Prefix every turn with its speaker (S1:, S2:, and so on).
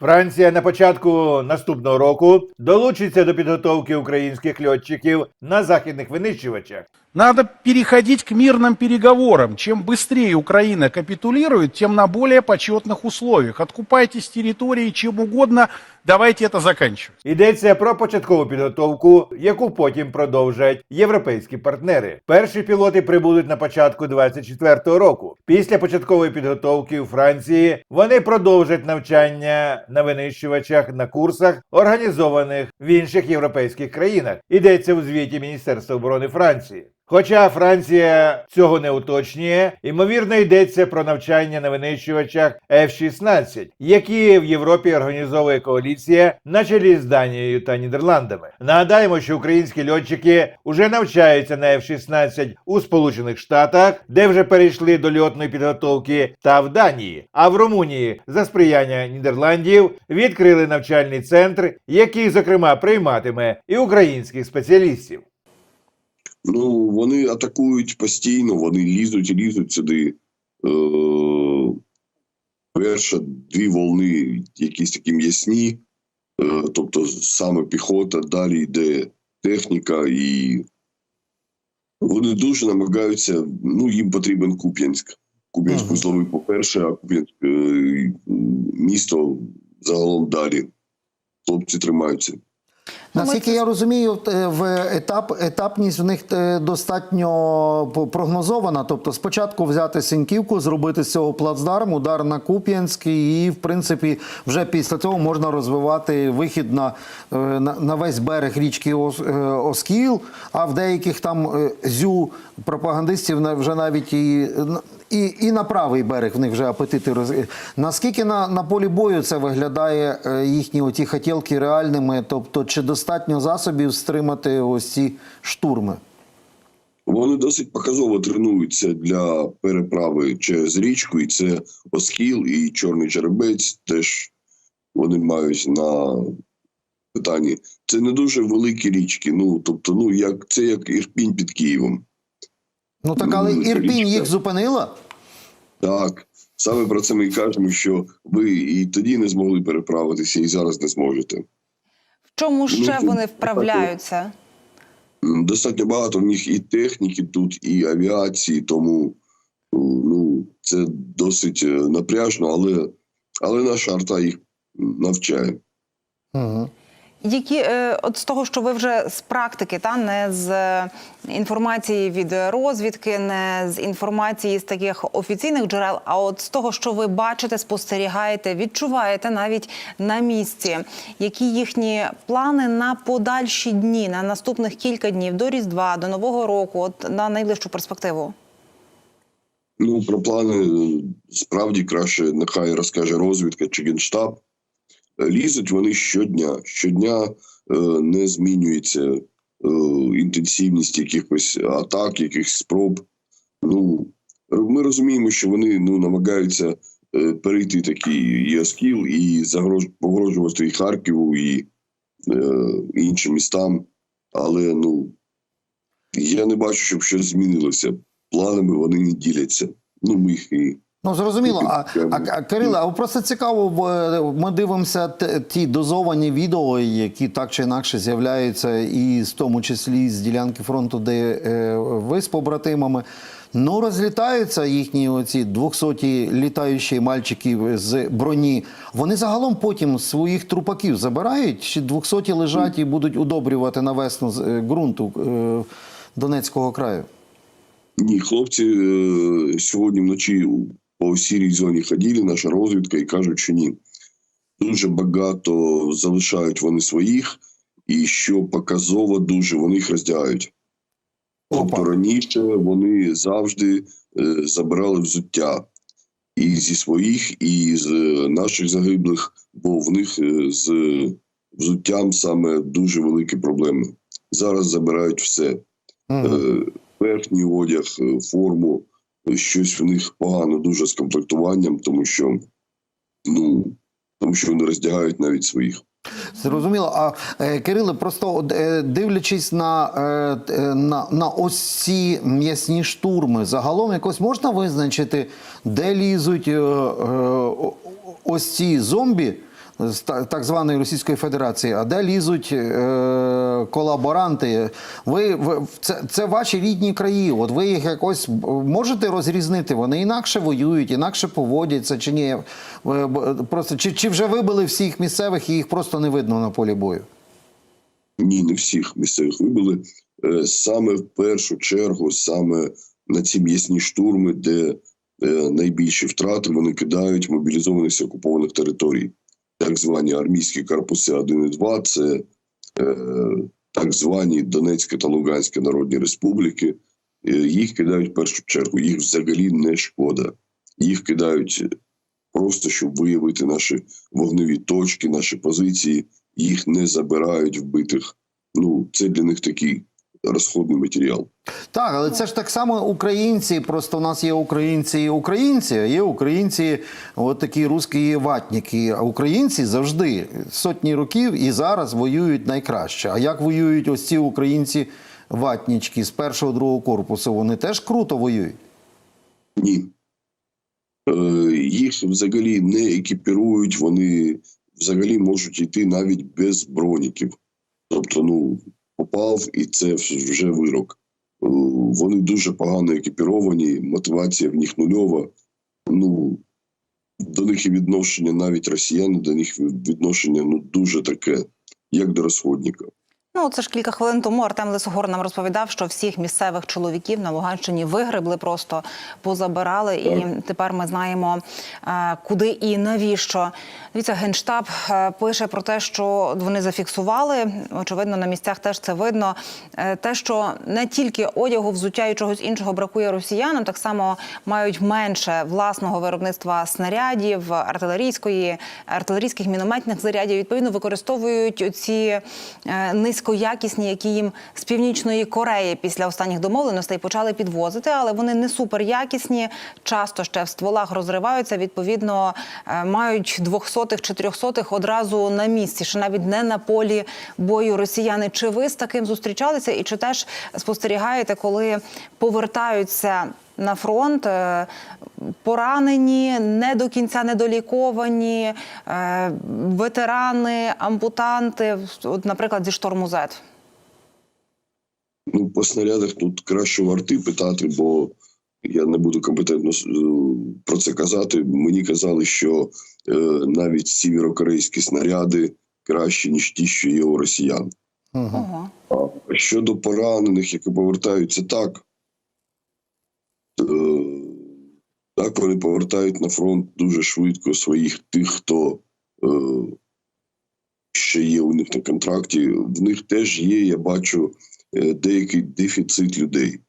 S1: Франція на початку наступного року долучиться до підготовки українських льотчиків на західних винищувачах.
S2: Надо переходить к мирным переговорам. Чем быстрее Украина капитулирует, тем на более почетных условиях. Откупайтесь территории чем угодно, давайте это заканчивать.
S1: Йдеться про початкову підготовку, яку потім продовжать європейські партнери. Перші пілоти прибудуть на початку 24-го року. Після початкової підготовки у Франції вони продовжать навчання на винищувачах на курсах, організованих в інших європейських країнах. Йдеться у звіті Міністерства оборони Франції. Хоча Франція цього не уточнює, ймовірно йдеться про навчання на винищувачах F-16, які в Європі організовує коаліція на чолі з Данією та Нідерландами. Нагадаємо, що українські льотчики вже навчаються на F-16 у Сполучених Штатах, де вже перейшли до льотної підготовки, та в Данії. А в Румунії за сприяння Нідерландів відкрили навчальний центр, який зокрема прийматиме і українських спеціалістів.
S3: Ну, вони атакують постійно, вони лізуть і лізуть сюди. Е, перша дві волни якісь такі м'ясні, е, тобто саме піхота, далі йде техніка, і вони дуже намагаються. Ну, їм потрібен Куп'янськ. Куп'янськ
S1: Ага.
S3: по-перше, а Куп'янськ е, місто загалом далі. Хлопці тримаються.
S4: Ну,
S5: Наскільки я розумію, в етап етапність в них е, достатньо прогнозована. Тобто, спочатку взяти Сіньківку, зробити з цього плацдарм, удар на Куп'янськ, і в принципі вже після цього можна розвивати вихід на, е, на, на весь берег річки е, Оскіл. А в деяких там зю пропагандистів вже навіть і. І, і на правий берег в них вже апетити роз... Наскільки на, на полі бою це виглядає е, їхні оті хотілки реальними? Тобто, чи достатньо засобів стримати ось ці штурми?
S3: Вони досить показово тренуються для переправи через річку, і це Оскіл і Чорний Черебець теж вони мають на питанні. Це не дуже великі річки. Ну тобто, ну як це як Ірпінь під Києвом.
S5: Ну так, але Ірпінь їх зупинила?
S3: Так, саме про це ми і кажемо, що ви і тоді не змогли переправитися, і зараз не зможете.
S4: В чому ще
S3: Ну,
S4: вони вправляються?
S3: Достатньо багато в них і техніки тут, і авіації, тому ну, це досить е, напряжно, але, але наша арта їх навчає.
S5: Угу.
S4: Які е, от з того, що ви вже з практики, та не з інформації від розвідки, не з інформації з таких офіційних джерел, а от з того, що ви бачите, спостерігаєте, відчуваєте навіть на місці, які їхні плани на подальші дні, на наступних кілька днів до Різдва, до Нового року, от на найближчу перспективу.
S3: Ну, про плани е, справді краще нехай розкаже розвідка чи генштаб. Лізуть вони щодня. Щодня е, не змінюється е, інтенсивність якихось атак, якихось спроб. Ну, ми розуміємо, що вони ну, намагаються е, перейти такий і Оскіл, і загрож... погрожувати і Харкову, і е, іншим містам. Але ну, я не бачу, щоб щось змінилося. Планами вони не діляться. Ну, ми їх і
S5: Ну зрозуміло. А, а, а Кириле, а просто цікаво, в- ми дивимося ті дозовані відео, які так чи інакше з'являються, і в тому числі з ділянки фронту, де е, ви з побратимами. Ну, розлітаються їхні оці 200 літаючі мальчики з броні. Вони загалом потім своїх трупаків забирають, чи 200 лежать і будуть удобрювати на весну з е, ґрунту е, Донецького краю.
S3: Ні, хлопці е, сьогодні вночі по сірій зоні ходили, наша розвідка, і кажуть, що ні. Дуже багато залишають вони своїх, і що показово дуже, вони їх роздягають. Тобто раніше вони завжди е, забирали взуття і зі своїх, і з е, наших загиблих, бо в них е, з взуттям саме дуже великі проблеми. Зараз забирають все.
S5: Мгм.
S3: Е, верхній одяг, е, форму, щось в них погано дуже з комплектуванням, тому що ну тому що вони роздягають навіть своїх.
S5: Зрозуміло. А е, Кириле, просто е, дивлячись на, е, на, на ось ці м'ясні штурми, загалом якось можна визначити, де лізуть ось ці зомбі з так званої Російської Федерації, а де лізуть колаборанти. Ви, ви це, це ваші рідні краї. От ви їх якось можете розрізнити? Вони інакше воюють, інакше поводяться чи ні? Е, Просто чи, чи вже вибили всіх місцевих і їх просто не видно на полі бою?
S3: Ні, не всіх місцевих вибили. Е, Саме в першу чергу, саме на ці м'ясні штурми, де е, найбільші втрати вони кидають мобілізованих з окупованих територій. Так звані армійські корпуси 1 і 2 – це так звані Донецька та Луганська народні республіки. Е, Їх кидають в першу чергу. Їх взагалі не шкода. Їх кидають просто, щоб виявити наші вогневі точки, наші позиції. Їх не забирають вбитих. Ну, це для них такий розходний матеріал.
S5: Так, але це ж так само українці. Просто у нас є українці і українці, а є українці, от такі русські ватники. А українці завжди сотні років і зараз воюють найкраще. А як воюють ось ці українці ватнічки з першого другого корпусу? Вони теж круто воюють.
S3: Ні. Е, їх взагалі не екіпірують, вони взагалі можуть йти навіть без броніків. Тобто, ну, попав, і це вже вирок. Е, вони дуже погано екіпіровані, мотивація в них нульова. Ну, до них і відношення навіть росіяни, до них відношення ну, дуже таке, як до розходника.
S4: Ну, це ж кілька хвилин тому Артем Лисогор нам розповідав, що всіх місцевих чоловіків на Луганщині вигребли, просто позабирали, і тепер ми знаємо, е, куди і навіщо. Дивіться, генштаб е, пише про те, що вони зафіксували. Очевидно, на місцях теж це видно. е, Те, що не тільки одягу, взуття і чогось іншого бракує росіянам, так само мають менше власного виробництва снарядів, артилерійської, артилерійських мінометних зарядів. Відповідно, використовують ці е, низькоякісні, які їм з північної Кореї після останніх домовленостей почали підвозити, але вони не суперякісні, часто ще в стволах розриваються. Відповідно, е, мають двохсотих, чотирьохсотих одразу на місці, ще навіть не на полі бою росіяни. Чи ви з таким зустрічалися, і чи теж спостерігаєте, коли повертаються? На фронт е, поранені, не до кінця недоліковані, е, ветерани, ампутанти, от, наприклад, зі шторму Z.
S3: Ну, по снарядах тут краще варти питати, бо я не буду компетентно е, про це казати. Мені казали, що е, навіть сіверокорейські снаряди кращі, ніж ті, що є у росіян.
S4: Ого.
S3: А щодо поранених, які повертаються так, е, так вони повертають на фронт дуже швидко своїх тих, хто е, ще є у них на контракті. В них теж є, я бачу, е, деякий дефіцит людей.